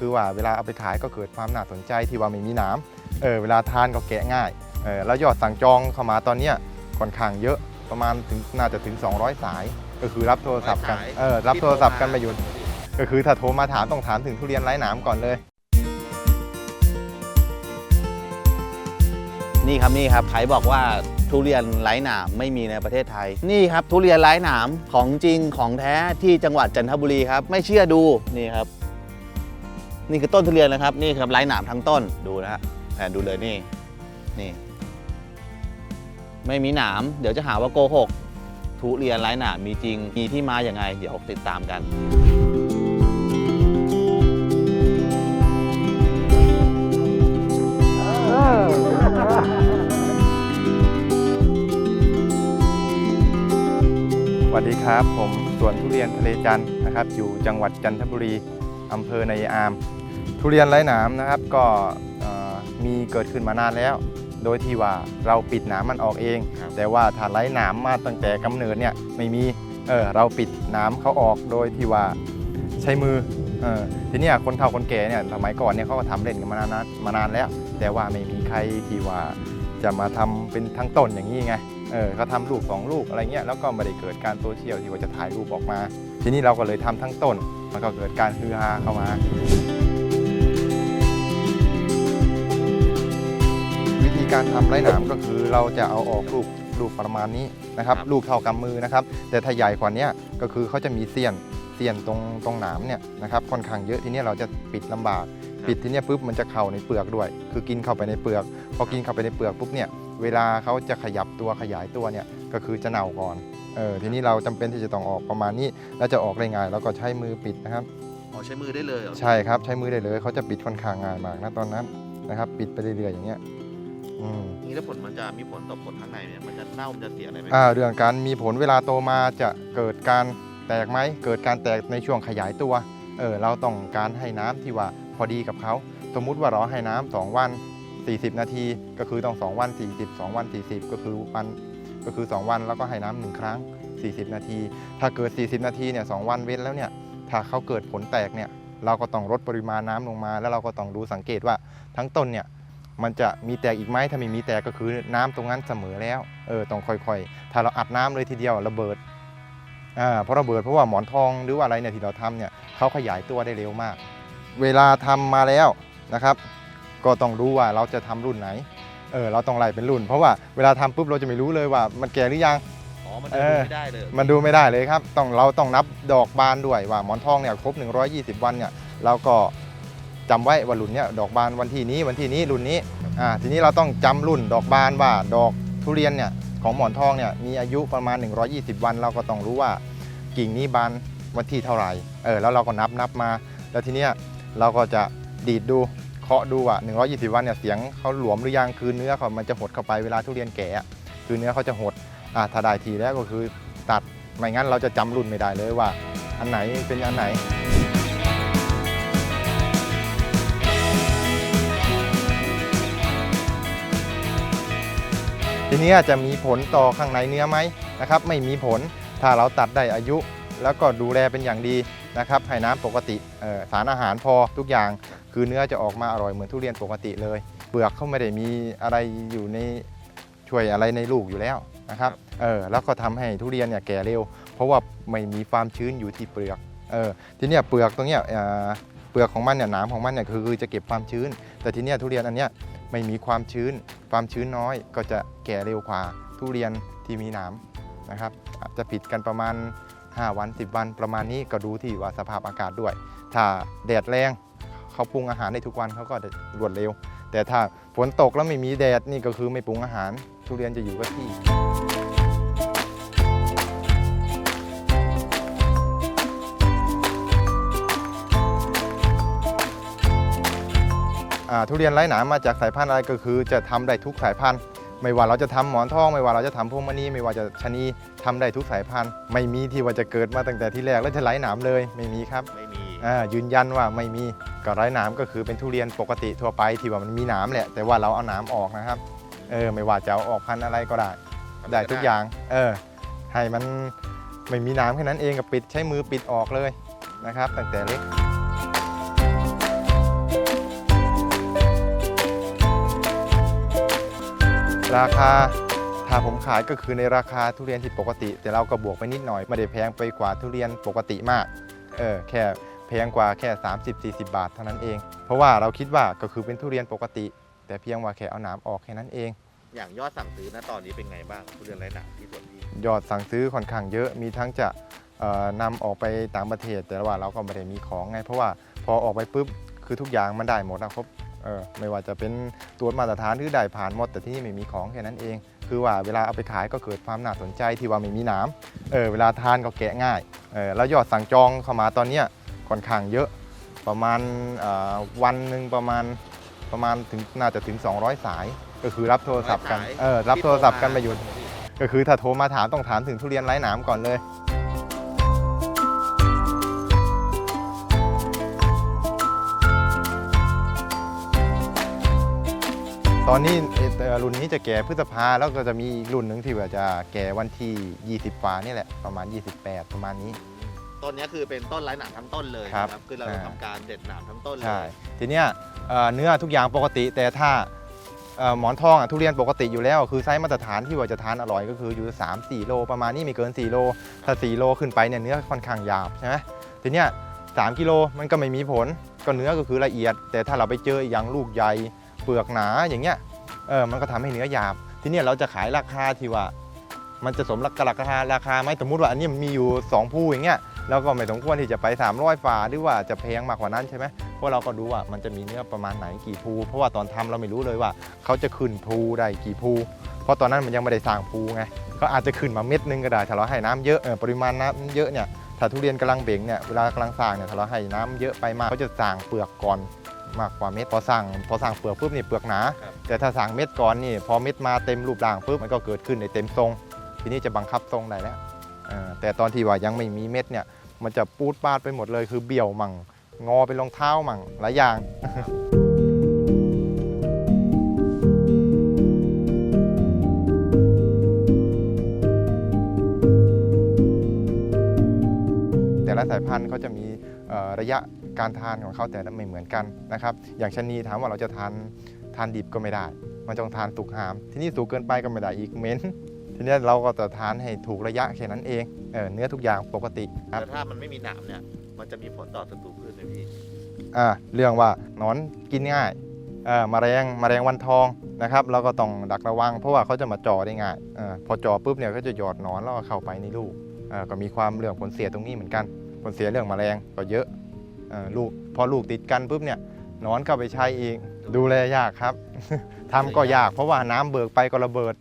คือว่าเวลาเอาไปขายก็เกิดความน่าสนใจที่ว่าไม่มีหน้ำเออเวลาทานก็แกะง่ายเออแล้วยอดสั่งจองเข้ามาตอนเนี้ยค่อนข้างเยอะประมาณถึงน่าจะถึง 200 สาย ก็คือรับโทรศัพท์กันสายเออรับโทรศัพท์กันมาอยู่ก็คือถ้าโทรมาถามต้องถามถึงทุเรียนไร้หนามก่อนเลย นี่ครับนี่ครับใครบอกว่าทุเรียนไร้หนามไม่มีในประเทศไทย นี่ครับทุเรียนไร้หนามของจริงของแท้ที่จังหวัดจันทบุรีครับ ไม่เชื่อดูนี่ครับ นี่คือต้นทุเรียนนะครับ นี่ครับไร้หนามทั้งต้นดูนะฮะแผนดูเลยนี่นี่ไม่มีหนาม เดี๋ยวจะหาว่าโกหก ทุเรียนไร้หนามมีจริง มีที่มาอย่างไง เดี๋ยวติดตามกัน สวัสดีครับ ผมสวนทุเรียนทะเลจันทร์นะครับ อยู่จังหวัดจันทบุรีอำเภอในายอาม ทุเรียนไร้หนามนะครับก็เอ่อมีเกิดขึ้นมานานแล้ว โดยที่ว่าเราปิดหนามมันออกเองครับแต่ว่าถ้าไร้หนามมาตั้งแต่กำเนิดเนี่ยไม่มีเออเราปิดหนามเขาออกโดยที่ว่าใช้มือเออทีเนี้ยคนเฒ่าคนแก่เนี่ยสมัยก่อนเนี่ยเขาก็ทำเล่นกันมานานมานานแล้ว แต่ว่าไม่มีใครที่ว่าจะมาทำเป็นทั้งต้นอย่างนี้ไงเออเขาทำลูกสองลูกอะไรเงี้ยแล้วก็ไม่ได้เกิดการโซเชียลที่ว่าจะถ่ายรูปออกมา ทีนี้เราก็เลยทำทั้งต้นมันก็เกิดการฮือฮาเข้ามา การทำไร้หนามก็คือเราจะเอาออกลูกลูกประมาณนี้นะครับ ครับ ลูกเท่ากำมือนะครับ แต่ถ้าใหญ่กว่านี้ก็คือเขาจะมีเสี้ยนเสี้ยนตรงตรงหนามเนี่ยนะครับค่อนข้างเยอะทีนี้เราจะปิดลำบาก ปิดทีเนี้ยปุ๊บมันจะเข้าในเปลือกด้วย คือกินเข้าไปในเปลือก พอกินเข้าไปในเปลือกปุ๊บเนี่ยเวลาเขาจะขยับตัวขยายตัวเนี่ยก็คือจะเน่าก่อนเออทีนี้เราจำเป็นที่จะต้องออกประมาณนี้แล้วจะออกได้ง่ายเราก็ใช้มือปิดนะครับ อ๋อใช้มือได้เลยเหรอใช่ครับใช้มือได้เลยเขาจะปิดค่อนข้างง่ายมากนะตอนนั้นนะครับ ปิดไปเรื่อยๆอย่างเงี้ย อืมนี่ถ้าผลมันจะมีผลต่อผลข้างในเนี่ยมันจะเน่ามันจะเสียอะไรไหมอ่าเรื่องการมีผลเวลาโตมาจะเกิดการแตกไหมเกิดการแตกในช่วงขยายตัวเออเราต้องการให้น้ำที่ว่าพอดีกับเขา สมมุติว่าเราให้น้ำสองวัน 40 นาที ก็คือต้อง 2 วัน 40 2 วัน 40 ก็คือวันก็คือ 2 วันแล้วก็ให้น้ำหนึ่งครั้ง 40 นาที ถ้าเกิด 40 นาทีเนี่ยสวันเว้นแล้วเนี่ยถ้าเขาเกิดผลแตกเนี่ยเราก็ต้องลดปริมาณน้ำลงมา แล้วเราก็ต้องดูสังเกตว่าทั้งต้นเนี่ย มันจะมีแตกอีกไหมถ้าไม่มีแตกก็คือน้ำตรงนั้นเสมอแล้วเออต้องค่อยๆ ถ้าเราอัดน้ำเลยทีเดียวระเบิดอ่าเพราะระเบิดเพราะว่าหมอนทองหรือว่าอะไรเนี่ยที่เราทำเนี่ยเขาขยายตัวได้เร็วมาก เวลาทำมาแล้วนะครับ ก็ต้องรู้ว่าเราจะทำรุ่นไหนเออเราต้องไล่เป็นรุ่น เพราะว่าเวลาทำปุ๊บเราจะไม่รู้เลยว่ามันแก่หรือยังอ๋อมันเอจะดูอไม่ได้เลยมันดูไม่ได้เลยครับต้องเราต้องนับดอกบานด้วยว่าหมอนทองเนี่ยครบ 120 วันเนี่ยเราก็ จำไว้ว่ารุ่นนี่ยดอกบานวันที่นี้วันที่นี้รุ่นนี้อ่าทีนี้เราต้องจำรุ่นดอกบานว่าดอกทุเรียนเนี่ยของหมอนทองเนี่ยมีอายุประมาณ 120 วัน เราก็ต้องรู้ว่ากิ่งนี้บานวันที่เท่าไหร่เออแล้วเราก็นับนับมา แล้วทีเนี้ยเราก็จะดีดดูเคาะดูว่า120 วันเนี่ยเสียงเขาหลวมหรือยังคือเนื้อเขามันจะหดเข้าไปเวลาทุเรียนแก่คือเนื้อเขาจะหดอ่าถ้าได้ทีแล้วก็คือตัดไม่งั้นเราจะจำรุ่นไม่ได้เลยว่า อันไหนเป็นอันไหน ทีนี้จะมีผลต่อข้างในเนื้อไหมนะครับ ไม่มีผลถ้าเราตัดได้อายุ แล้วก็ดูแลเป็นอย่างดีนะครับให้น้ำปกติสารอาหารพอทุกอย่าง คือเนื้อจะออกมาอร่อยเหมือนทุเรียนปกติเลยเปลือกเขาไม่ได้มีอะไรอยู่ในช่วยอะไรในลูกอยู่แล้วนะครับเออแล้วก็ทำให้ทุเรียนเนี่ยแก่เร็ว เพราะว่าไม่มีความชื้นอยู่ที่เปลือกเออทีเนี้ยเปลือกตรงเนี้ยเปลือกของมันเนี่ยหนามของมันเนี่ยคือคือจะเก็บความชื้น แต่ทีเนี้ยทุเรียนอันเนี้ย ไม่มีความชื้น ความชื้นน้อยก็จะแก่เร็วกว่าทุเรียนที่มีหนามนะครับจะผิดกันประมาณ 5 วัน 10 วันประมาณนี้ก็ดูที่ว่าสภาพอากาศด้วย ถ้าแดดแรงเขาปรุงอาหารได้ทุกวันเขาก็จะรวดเร็ว แต่ถ้าฝนตกแล้วไม่มีแดดนี่ก็คือไม่ปรุงอาหารทุเรียนจะอยู่กับที่ ทุเรียนไร้หนามมาจากสายพันธุ์อะไรก็คือ จะทำได้ทุกสายพันธุ์ ไม่ว่าเราจะทำหมอนทอง ไม่ว่าเราจะทำพวงมณีไม่ว่าจะชะนีทำได้ทุกสายพันธุ์ ไม่มีที่ว่าจะเกิดมาตั้งแต่ที่แรกแล้วจะไร้หนามเลยไม่มีครับไม่มีอ่ายืนยันว่าไม่มีก็ไร้หนามก็คือเป็นทุเรียนปกติทั่วไปที่ว่ามันมีหนามแหละแต่ว่าเราเอาหนามออกนะครับเออไม่ว่าจะเอาออกพันธุ์อะไรก็ได้ ได้ทุกอย่างเออให้มันไม่มีน้ำแค่นั้นเองก็ปิดใช้มือปิดออกเลยนะครับตั้งแต่เล็ก ราคาถ้าผมขายก็คือในราคาทุเรียนที่ปกติ แต่เราก็บวกไปนิดหน่อยไม่ได้แพงไปกว่าทุเรียนปกติมากเออแค่แพงกว่าแค่ 30-40 บาทเท่านั้นเอง เพราะว่าเราคิดว่าก็คือเป็นทุเรียนปกติ แต่เพียงว่าแค่เอาหนามออกแค่นั้นเอง อย่างยอดสั่งซื้อนะตอนนี้เป็นไงบ้างทุเรียนไร้หนามที่สวนพี่ยอดสั่งซื้อค่อนข้างเยอะมีทั้งจะเอ่อนำออกไปต่างประเทศ แต่ว่าเราก็ไม่ได้มีของไง เพราะว่าพอออกไปปุ๊บคือทุกอย่างมันได้หมดนะครับ เออไม่ว่าจะเป็นตัวมาตรฐานหรือได้ผ่านหมดแต่ที่นี่ไม่มีของแค่นั้นเอง คือว่าเวลาเอาไปขายก็เกิดความน่าสนใจที่ว่าไม่มีหน้ำเออเวลาทานก็แกะง่ายเออแล้วยอดสั่งจองเข้ามาตอนเนี้ยค่อนข้างเยอะประมาณเอ่อวันหนึ่งประมาณประมาณถึงน่าจะถึง 200 สาย ก็คือรับโทรศัพท์กันเออรับโทรศัพท์กันมาอยู่ก็คือถ้าโทรมาถามต้องถามถึงทุเรียนไร้หนามก่อนเลย ตอนนี้เอ่อรุ่นนี้จะแก่พฤษภาแล้วก็จะมีอีกรุ่นหนึ่งที่ว่าจะแก่วันที่ 20กว่านี่แหละประมาณ 28 ประมาณนี้ ต้นนี้คือเป็นต้นไร้หนามทั้งต้นเลยครับนะคือเราอ่า ทำการเด็ดหนามทั้งต้นเลยใช่ทีเนี้ยเอ่อเนื้อทุกอย่างปกติแต่ถ้าเอ่อหมอนทองอะทุเรียนปกติอยู่แล้ว คือไซส์มาตรฐานที่ว่าจะทานอร่อยก็คืออยู่ 3 4 โล ประมาณนี้ไม่เกิน 4 โล ถ้า 4 โลขึ้นไปเนี่ยเนื้อค่อนข้างหยาบใช่ไหมทีเนี้ย3กิโลมันก็ไม่มีผลก็เนื้อก็คือละเอียด แต่ถ้าเราไปเจออย่างลูกใหญ่ เปลือกหนาอย่างเงี้ยเออมันก็ทำให้เนื้อหยาบ ทีเนี้ยเราจะขายราคาที่ว่า มันจะสมราคาราคาราคาไหมสมมติว่าอันนี้มันมีอยู่ 2 ผู้อย่างเงี้ยเราก็ไม่สมควรที่จะไป 300ฝาหรือว่าจะแพงมากกว่านั้นใช่ไหมเพราะเราก็ดูว่ามันจะมีเนื้อประมาณไหนกี่ภูเพราะว่าตอนทำเราไม่รู้เลยว่า เขาจะขึ้นภูได้กี่ภูเพราะตอนนั้นมันยังไม่ได้สร้างภูไงเขาอาจจะขึ้นมาเม็ดนึงก็ได้ถ้าเราให้น้ำเยอะเออปริมาณน้ำเยอะเนี่ยถ้าทุเรียนกำลังเบ่งเนี่ยเวลากำลังสร้างเนี่ยถ้าเราให้น้ำเยอะไปมากเขาจะสร้างเปลือกก่อน มากกว่าเม็ดพอสร้างพอสร้างเปลือกปุ๊บนี่เปลือกหนาแต่ถ้าสั่งเม็ดก่อนนี่พอเม็ดมาเต็มรูปร่างปุ๊บมันก็เกิดขึ้นในเต็มทรง ทีนี้จะบังคับทรงได้แล้วเออแต่ตอนที่ว่ายังไม่มีเม็ดเนี่ยมันจะปูดปาดไปหมดเลยคือเบี่ยวมั่งงอเป็นรองเท้ามั่งหลายอย่าง แต่ละสายพันธุ์เขาจะมีเอ่อระยะ การทานของเขาแต่ละไม่เหมือนกันนะครับ อย่างชะนีถามว่าเราจะทานทานดิบก็ไม่ได้ มันต้องทานสุกหาม ทีนี้สุกเกินไปก็ไม่ได้อีกเหม็นทีนี้เราก็จะทานให้ถูกระยะแค่นั้นเองเออเนื้อทุกอย่างปกติครับแต่ถ้ามันไม่มีหนามเนี่ยมันจะมีผลต่อศัตรูพืชไหมพี่อ่าเรื่องว่าหนอนกินง่ายเอ่อแมลงแมลงวันทองนะครับเราก็ต้องดักระวัง เพราะว่าเขาจะมาจ่อได้ง่ายเออพอจ่อปุ๊บเนี่ยก็จะหยอดหนอนแล้วก็เข้าไปในลูกเอ่อก็มีความเรื่องผลเสียตรงนี้เหมือนกัน ผลเสียเรื่องแมลงก็เยอะเอ่อ ลูกพอลูกติดกันปุ๊บเนี่ยนอนเข้าไปใช้เองดูแลยากครับ ทำก็ยากเพราะว่าน้ำเบิกไปก็ระเบิด